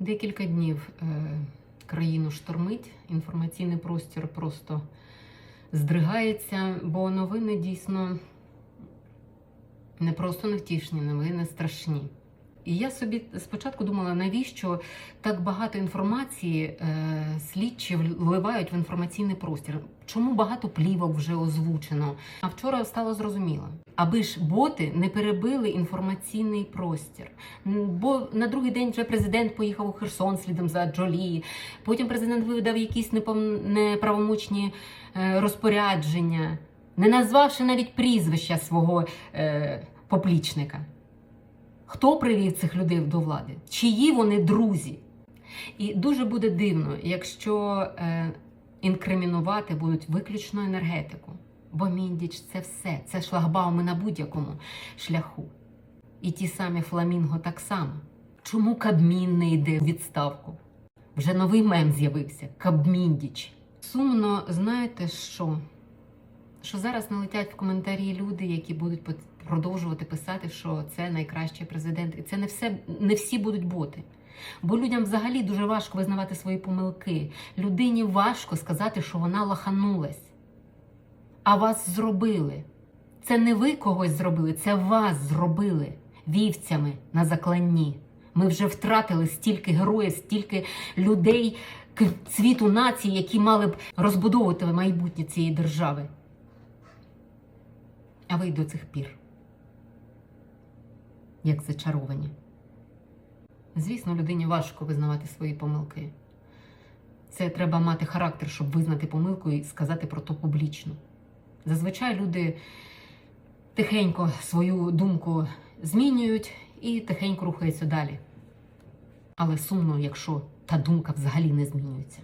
Декілька днів е, країну штормить, інформаційний простір просто здригається, бо новини дійсно не просто невтішні, новини страшні. І я собі спочатку думала, навіщо так багато інформації е, слідчі вливають в інформаційний простір. Чому багато плівок вже озвучено? А вчора стало зрозуміло, аби ж боти не перебили інформаційний простір. Бо на другий день вже президент поїхав у Херсон слідом за Джолі. Потім президент видав якісь неправомочні е, розпорядження, не назвавши навіть прізвища свого е, поплічника. Хто привів цих людей до влади? Чиї вони друзі? І дуже буде дивно, якщо е, інкримінувати будуть виключно енергетику. Бо міндіч це все, це шлагбауми на будь-якому шляху. І ті самі фламінго так само. Чому Кабмін не йде у відставку? Вже новий мем з'явився Кабміндіч. Сумно, знаєте що? Що зараз налетять в коментарі люди, які будуть продовжувати писати, що це найкращий президент. І це не все не всі будуть боти. Бо людям взагалі дуже важко визнавати свої помилки. Людині важко сказати, що вона лаханулась. А вас зробили. Це не ви когось зробили, це вас зробили вівцями на закланні. Ми вже втратили стільки героїв, стільки людей цвіту нації, які мали б розбудовувати майбутнє цієї держави. А ви й до цих пір. Як зачаровані. Звісно, людині важко визнавати свої помилки. Це треба мати характер, щоб визнати помилку і сказати про то публічно. Зазвичай люди тихенько свою думку змінюють і тихенько рухаються далі. Але сумно, якщо та думка взагалі не змінюється.